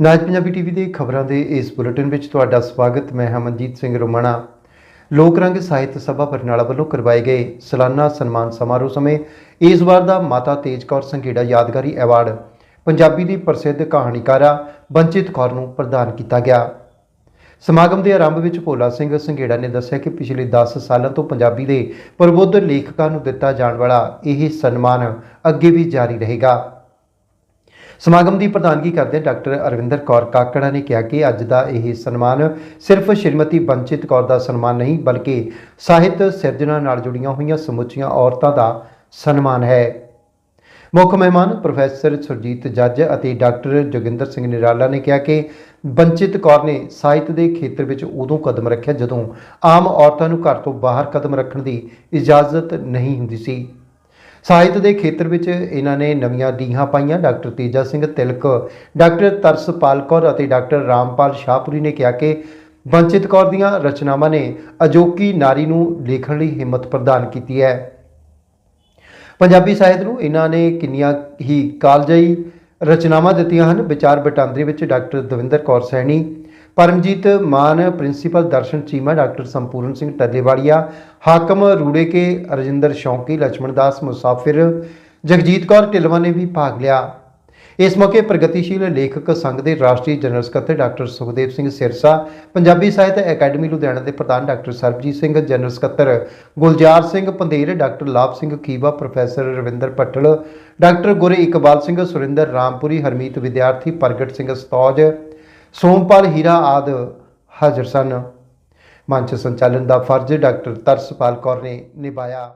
ਨਾਜ Punjabi TV ਦੇ ਖਬਰਾਂ ਦੇ ਇਸ ਬੁਲੇਟਿਨ ਵਿੱਚ ਤੁਹਾਡਾ ਸਵਾਗਤ, ਮੈਂ ਹਮਨਜੀਤ ਸਿੰਘ ਰੋਮਾਣਾ। ਲੋਕ ਰੰਗ ਸਾਹਿਤ ਸਭਾ ਬਰਨਾਲਾ ਵੱਲੋਂ ਕਰਵਾਏ ਗਏ ਸਾਲਾਨਾ ਸਨਮਾਨ ਸਮਾਰੋਹ ਸਮੇਂ ਇਸ ਵਾਰ ਦਾ ਮਾਤਾ ਤੇਜ ਕੌਰ ਸੰਘੇੜਾ ਯਾਦਗਾਰੀ ਐਵਾਰਡ ਪੰਜਾਬੀ ਦੀ ਪ੍ਰਸਿੱਧ ਕਹਾਣੀਕਾਰਾ ਬੰਚਿਤ ਕੌਰ ਨੂੰ ਪ੍ਰਦਾਨ ਕੀਤਾ ਗਿਆ। ਸਮਾਗਮ ਦੇ ਆਰੰਭ ਵਿੱਚ ਭੋਲਾ ਸਿੰਘ ਸੰਘੇੜਾ ਨੇ ਦੱਸਿਆ ਕਿ ਪਿਛਲੇ 10 ਸਾਲਾਂ ਤੋਂ ਪੰਜਾਬੀ ਦੇ ਪ੍ਰਬੁੱਧ ਲੇਖਕਾਂ ਨੂੰ ਦਿੱਤਾ ਜਾਣ ਵਾਲਾ ਇਹ ਸਨਮਾਨ ਅੱਗੇ ਵੀ ਜਾਰੀ ਰਹੇਗਾ। ਸਮਾਗਮ ਦੀ ਪ੍ਰਧਾਨਗੀ ਕਰਦੇ ਡਾਕਟਰ ਅਰਵਿੰਦਰ ਕੌਰ ਕਾਕੜਾ ਨੇ ਕਿਹਾ ਕਿ ਅੱਜ ਦਾ ਇਹ ਸਨਮਾਨ ਸਿਰਫ ਸ਼੍ਰੀਮਤੀ ਬੰਚਿਤ ਕੌਰ ਦਾ ਸਨਮਾਨ ਨਹੀਂ, ਬਲਕਿ ਸਾਹਿਤ ਸਿਰਜਣਾ ਨਾਲ ਜੁੜੀਆਂ ਹੋਈਆਂ ਸਮੁੱਚੀਆਂ ਔਰਤਾਂ ਦਾ ਸਨਮਾਨ ਹੈ। ਮੁੱਖ ਮਹਿਮਾਨ ਪ੍ਰੋਫੈਸਰ ਸੁਰਜੀਤ ਜੱਜ ਅਤੇ ਡਾਕਟਰ ਜੋਗਿੰਦਰ ਸਿੰਘ ਨਿਰਾਲਾ ਨੇ ਕਿਹਾ ਕਿ ਬੰਚਿਤ ਕੌਰ ਨੇ ਸਾਹਿਤ ਦੇ ਖੇਤਰ ਵਿੱਚ ਉਦੋਂ ਕਦਮ ਰੱਖਿਆ ਜਦੋਂ ਆਮ ਔਰਤਾਂ ਨੂੰ ਘਰ ਤੋਂ ਬਾਹਰ ਕਦਮ ਰੱਖਣ ਦੀ ਇਜਾਜ਼ਤ ਨਹੀਂ ਹੁੰਦੀ ਸੀ। ਸਾਹਿਤ ਦੇ ਖੇਤਰ ਵਿੱਚ ਇਹਨਾਂ ਨੇ ਨਵੀਆਂ ਡੀਹਾਂ ਪਾਈਆਂ। ਡਾਕਟਰ ਤੇਜਾ ਸਿੰਘ ਤਿਲਕ, ਡਾਕਟਰ ਤਰਸਪਾਲ ਕੌਰ ਅਤੇ ਡਾਕਟਰ ਰਾਮਪਾਲ ਸ਼ਾਹਪੁਰੀ ਨੇ ਕਿਹਾ ਕਿ ਬੰਚਿਤ ਕੌਰ ਦੀਆਂ ਰਚਨਾਵਾਂ ਨੇ ਅਜੋਕੀ ਨਾਰੀ ਨੂੰ ਲਿਖਣ ਲਈ ਹਿੰਮਤ ਪ੍ਰਦਾਨ ਕੀਤੀ ਹੈ। ਪੰਜਾਬੀ ਸਾਹਿਤ ਨੂੰ ਇਹਨਾਂ ਨੇ ਕਿੰਨੀਆਂ ਹੀ ਕਾਲਜਾਈ ਰਚਨਾਵਾਂ ਦਿੱਤੀਆਂ ਹਨ। ਵਿਚਾਰ ਵਟਾਂਦਰੇ ਵਿੱਚ doctor Davinder Kaur Saini Paramjit Maan, principal Darshan Cheema, doctor Sampuran Singh Tallewalia, ਹਾਕਮ ਰੂੜੇ ਕੇ ਰਜਿੰਦਰ ਸ਼ੌਂਕੀ ਲక్ష్మణ ਦਾਸ ਮੁਸਾਫਿਰ, ਜਗਜੀਤ ਕੌਰ ਢਿਲਵਾ ਨੇ ਵੀ ਭਾਗ ਲਿਆ। ਇਸ ਮੌਕੇ ਪ੍ਰਗਤੀਸ਼ੀਲ ਲੇਖਕ ਸੰਘ ਦੇ ਰਾਸ਼ਟਰੀ ਜਨਰਲ ਸਕੱਤਰ ਡਾਕਟਰ ਸੁਖਦੇਵ ਸਿੰਘ ਸਿਰਸਾ, ਪੰਜਾਬੀ ਸਾਹਿਤ ਅਕੈਡਮੀ ਲੁਧਿਆਣਾ ਦੇ ਪ੍ਰਧਾਨ ਡਾਕਟਰ ਸਰਬਜੀਤ ਸਿੰਘ, ਜਨਰਲ ਸਕੱਤਰ Gulzar Singh Pandher, doctor Labh Singh Khiva, professor Ravinder Patal doctor ਗੁਰੇ Iqbal Singh Surinder, Rampuri Harmeet Vidyarthi Pargat Singh Satauj Sompal ਹੀਰਾ ਆਦ ਹਾਜ਼ਰ ਸਨ। ਮੰਚ ਸੰਚਾਲਨ ਦਾ ਫਰਜ਼ ਡਾਕਟਰ ਤਰਸਪਾਲ ਕੌਰ ਨੇ ਨਿਭਾਇਆ।